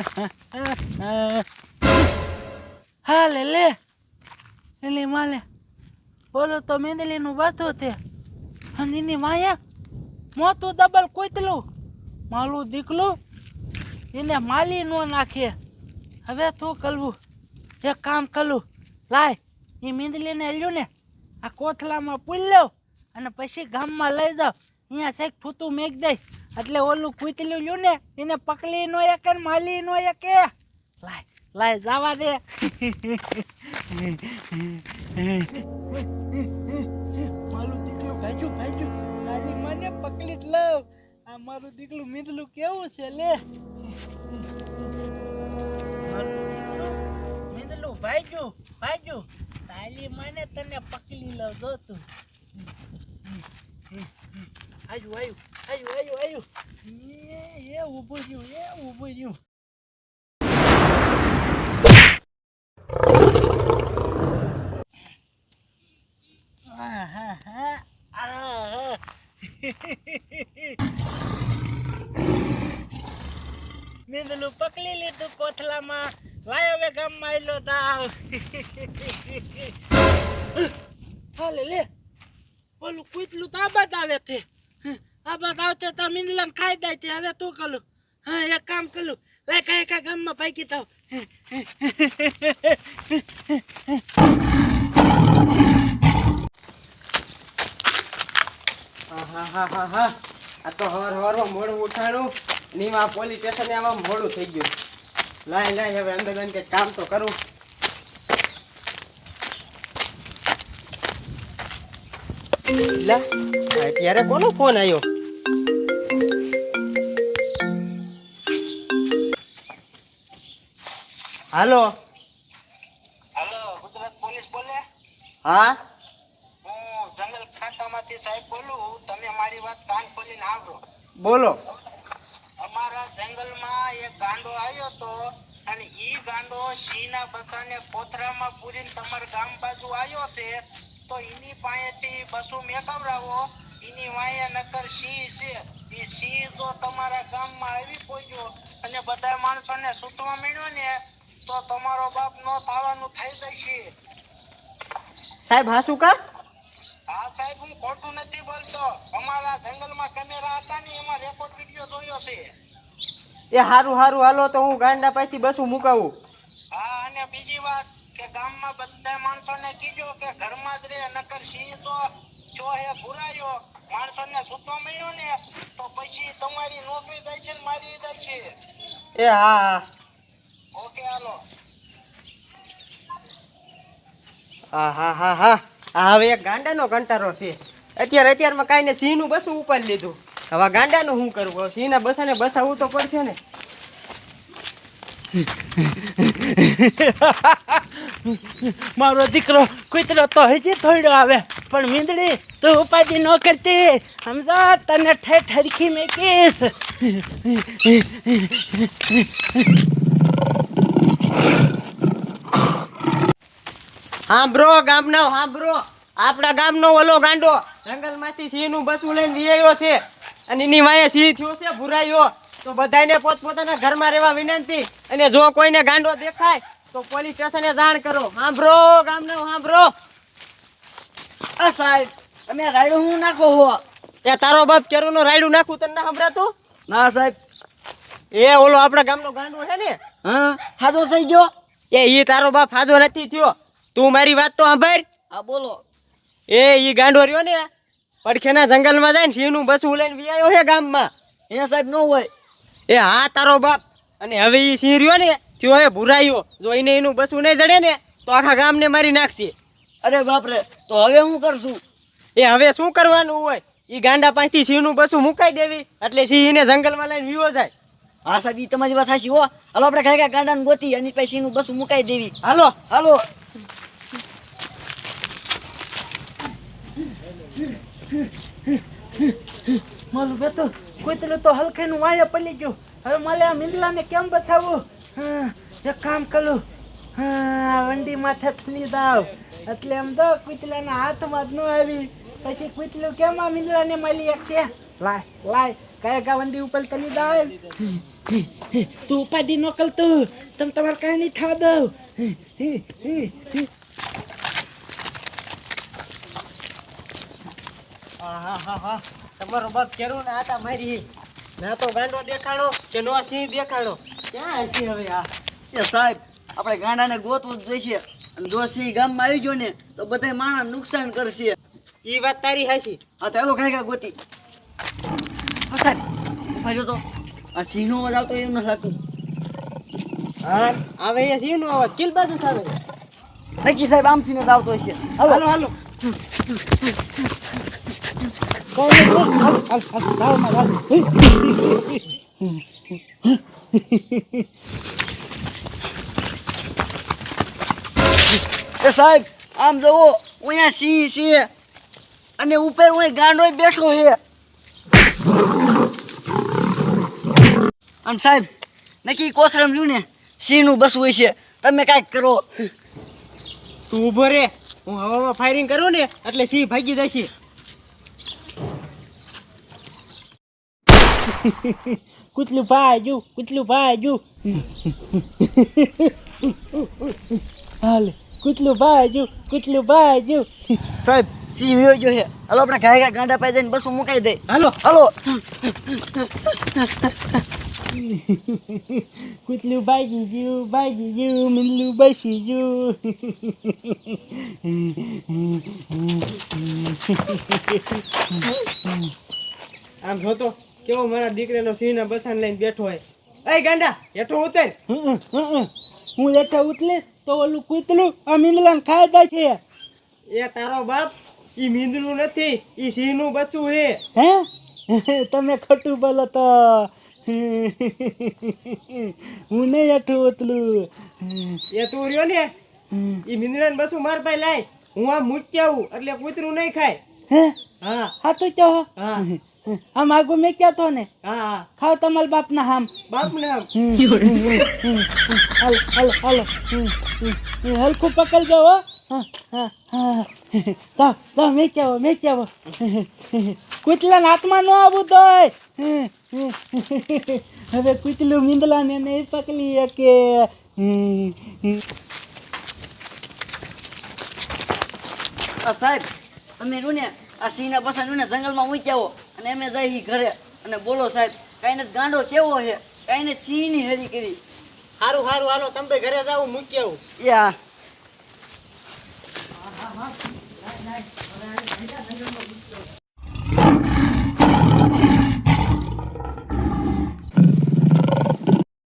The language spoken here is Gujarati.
હા લે લે એલી માલે બોલો તો મેંદલીનું વાતો તે. હંદીની માયા મોતું ડબલ કૂતલું. માલું દીકલું. એને માલી નો નાખે. હવે તું કરવું એક કામ કલું. લાય, એ મીંદલીને લ્યું ને. આ કોથળામાં પૂરી લઉં અને પછી ગામમાં લઈ જાવ અહીંયા શેક ફૂતું મેક દઈશ એટલે ઓલું કૂતલું લ્યું ને, એને પકડી નો એકે માલી નો એકે લાય લાય, જવા દે. મારું દીકરું ભાજ્યું ભાજ્યું તારી મને પકડી જ લઉં. આ મારું દીકરું મીંદલું કેવું છે, લે. મીંદલું ભાજ્યું ભાજ્યું તારી મને તને પકડી લઉં, જો તું. આયુ આવ્યું આયુ આયુ આવ્યું એ ઊભું રહ્યું, એ ઊભું રહ્યું. મેંદલું પકડી લીધું કોથલામાં. લાય હવે ગામમાં આયલો તાવ. હાલે લે. ઓલું કૂતલું તો આબાદ આવે છે. આબાદ આવતે તો મીંદલાને ખાઈ દે તે, હવે તું કલું? હા, એક કામ કલું લાય કાંઈ કાંઈ ગામમાં પાકી આહાહાહા. આ તો હવાર હવારમાં મોડું ઉઠાણું. નીમાં પોલીસ સ્ટેશને મોડું થઈ ગયું. લાય લાય, હવે અંદર કામ તો કરું. લા, અત્યારે કોનો ફોન આવ્યો હાલો. હાલો ગુજરાત પોલીસ બોલે? હા? હું જંગલ ખાતામાંથી સાહેબ બોલું તમે મારી વાત કાન ખોલીને આવો બોલો. અમારા જંગલમાં એક ગાંડો આવ્યો તો અને ઈ ગાંડો સિંહના બસાને કોથરામાં પૂરીને તમારા ગામ બાજુ આવ્યો છે તો એની પાસેથી બસો મેકવડાવો એની વાયા નકર સિંહ છે. એ સિંહ જો તમારા ગામમાં આવી પહોંચ્યો અને બધા માણસોને સૂતવા મળ્યો ને તો તમારો બાપ નો થવાનું થઈ જશે. સાહેબ હાસુ કા? હા સાહેબ હું ખોટું નથી બોલતો. અમારા જંગલમાં કેમેરા હતા ને એમાં રેકોર્ડ વીડિયો જોયો છે. એ હારું હારું. હાલો તો હું ગાંડા પાસેથી બસું મુકાવું. હા અને બીજી વાત ગામમાં બધા માણસોને કીજો કે ઘરમાં જ રે નકર સિંહ તો જો હે ભુરાયો. માણસોને સૂતો મળ્યો ને તો પછી તમારી નોકરી જાય છે ને મારી જાય છે. એ હા હા. Okay hello. હા હા હા હા. આ હવે એક ગાંડાનો કંટારો છે. અત્યારે અત્યારમાં કાંઈ ને સિંહનું બસું ઉપાડી લીધું. હવે ગાંડાનું શું કરવું? સિંહના બસાને બસાવવું તો પડશે ને. મારો દીકરો કૂતરો તો હજી થોડો આવે, પણ મીંદડી તું ઉપાધિ ન કરતી. સમજા, તને ઠેઠ હરખી મેકીશ. સાંભળો ગામનો સાંભળો આપણા ગામનો ઓલો ગાંડો જંગલમાંથી સિંહનું બસું લઈને વિયાયો છે. અને એની વાંહે સિંહ થયો છે, ભૂરાયો. તો બધાને પોતપોતાના ઘરમાં રહેવા વિનંતી અને જો કોઈને ગાંડો દેખાય તો પોલીસ સ્ટેશને જાણ કરો. સાંભળો ગામનો સાંભળો આ સાહેબ તમે રાયડું હું નાખો હો? એ તારો બાપ કેરુંનો રાયડું નાખું તને ના સાંભળાતું ના સાહેબ. એ ઓલો આપણા ગામનો ગાંડો છે ને? હા હાજો થઈ ગયો. એ ઈ તારો બાપ હાજો નથી થયો. તું મારી વાત તો સાંભળ. હા બોલો. એ ઈ ગાંડો રહ્યો ને પડખેના જંગલમાં જાય ને સિંહનું બસું લઈને આવ્યો છે ગામમાં. એ સાહેબ ન હોય. એ હા તારો બાપ. અને હવે એ સિંહ રહ્યો ને થયો હે ભૂરાયો. જો એને એનું બસું નહીં જડે ને તો આખા ગામને મારી નાખશે. અરે બાપરે તો હવે હું કરશું? એ હવે શું કરવાનું હોય? એ ગાંડા પાંચથી સિંહનું બસું મુકાઈ દેવી એટલે સિંહ એને જંગલમાં લઈને વિયો જાય. હા સાહેબ એ તમારી વાત સાચી હો. હાલો આપણે ખાઈ ખાઈ ગાંડાને ગોતી અને પછી સિંહનું બસું મુકાઈ દેવી. હાલો. હાલો. મારું બેતો કૂતરો તો હલખેનું વાયા પડી ગયું. હવે મારે આ મીંદલાને કેમ બસાવો? હા, એક કામ કરું. હા વંડી માથે થલી દાવ એટલે એમ તો કૂતલાના હાથમાં જ ન આવી. પછી કૂતલું કેમ આ મીંદલાને મળી એક છે? લાય લાય કયા કા વંડી ઉપર તલી દાવ તું ઉપાધિ ન કરતું તમે તમારે કઈ નહીં થવા દઉં. આહાહાહા. તમારો બાપ કેરો ને આટા મારી. ના તો ગાંડો દેખાડો કે નો સિંહ દેખાડો. ક્યાં હશે હવે આ? એ સાહેબ આપણે ગાંડાને ગોતવું જ જોઈશે. અને જો સિંહ ગામમાં આવી ગયો ને તો બધા માણસ નુકસાન કરશે. એ વાત તારી હાશી હા તો એલો ખાઈ ખા ગોતી. સાહેબ તો. આ સિંહનો અવાજ આવતો એવું નથી લાગતું. હા આવે એ સિંહ નો અવાજ. કિલ બાજુ થાય નક્કી સાહેબ આમથી ને આવતો હશે. હાલો. હાલો એ સાહેબ, આમ જવો અહીંયા સિંહ છે અને ઉપર હું ગાંડો બેઠો છે. અને સાહેબ, નક્કી કોસરમ રહ્યું ને? સિંહનું હોય છે. તમે કાંઈક કરો. તું ઊભો રે. હું હવામાં ફાયરિંગ કરું ને, એટલે સિંહ ભાગી જશે. કુતલું ભાજુ કુતલું ભાજુ હાલે કુતલું ભાજુ કુતલું ભાજુ સાહેબ સિંહ રહ્યો ગયો છે હાલો આપણે ઘાય ઘા ગાંડા પાઈ જઈને બસું મુકાઈ દે હાલો હાલો કુતલું ભાજી ગયું ભાજી ગયું મીંડલું બેસી ગયું આમ જોતો કેવો મારા દીકરાનો સિંહના બસાન લઈને બેઠો હોય. એ ગાંડા હેઠો ઉતર. હું હેઠો ઉતલીશ તો ઓલું કૂતલું આ મીંડલાને ખાઈ દે છે. એ તારો બાપ ઈ મીંદલું નથી ઈ સિંહનું બસું હે હે? તમે ખોટું બોલો તો. હું નહીં હેઠું ઉતલું એ તું રહ્યો ને ઈ મીંદડાને બસું માર પાસે લાય. હું આ મૂકી આવું એટલે કૂતરું નહીં ખાય. હે? હા. હા તો ચો હા. આમ આગુ મેં ક્યાં તો ને. હા હા. ખાવ તમારા બાપના હામ. બાપ ને આમ હાલો હાલો હાલો. પકલ પકડજો હો. હા, હા, હા. જાઓ જાઓ મેં આવો મેં આવો કુતલા હાથમાં ન આવવું તોય. હવે કુતલું મીંદલાને નહીં પકડી શકે. કે સાહેબ અમે રૂને ને આ સિંહના રહ્યું ને જંગલમાં મૂકી આવો અને અમે જઈ ઘરે. અને બોલો સાહેબ કાંઈને ગાંડો કેવો છે? કાંઈને સિંહની હરી કરી. સારું સારું હાલો તમે ઘરે જાવ મૂકી આવું? યા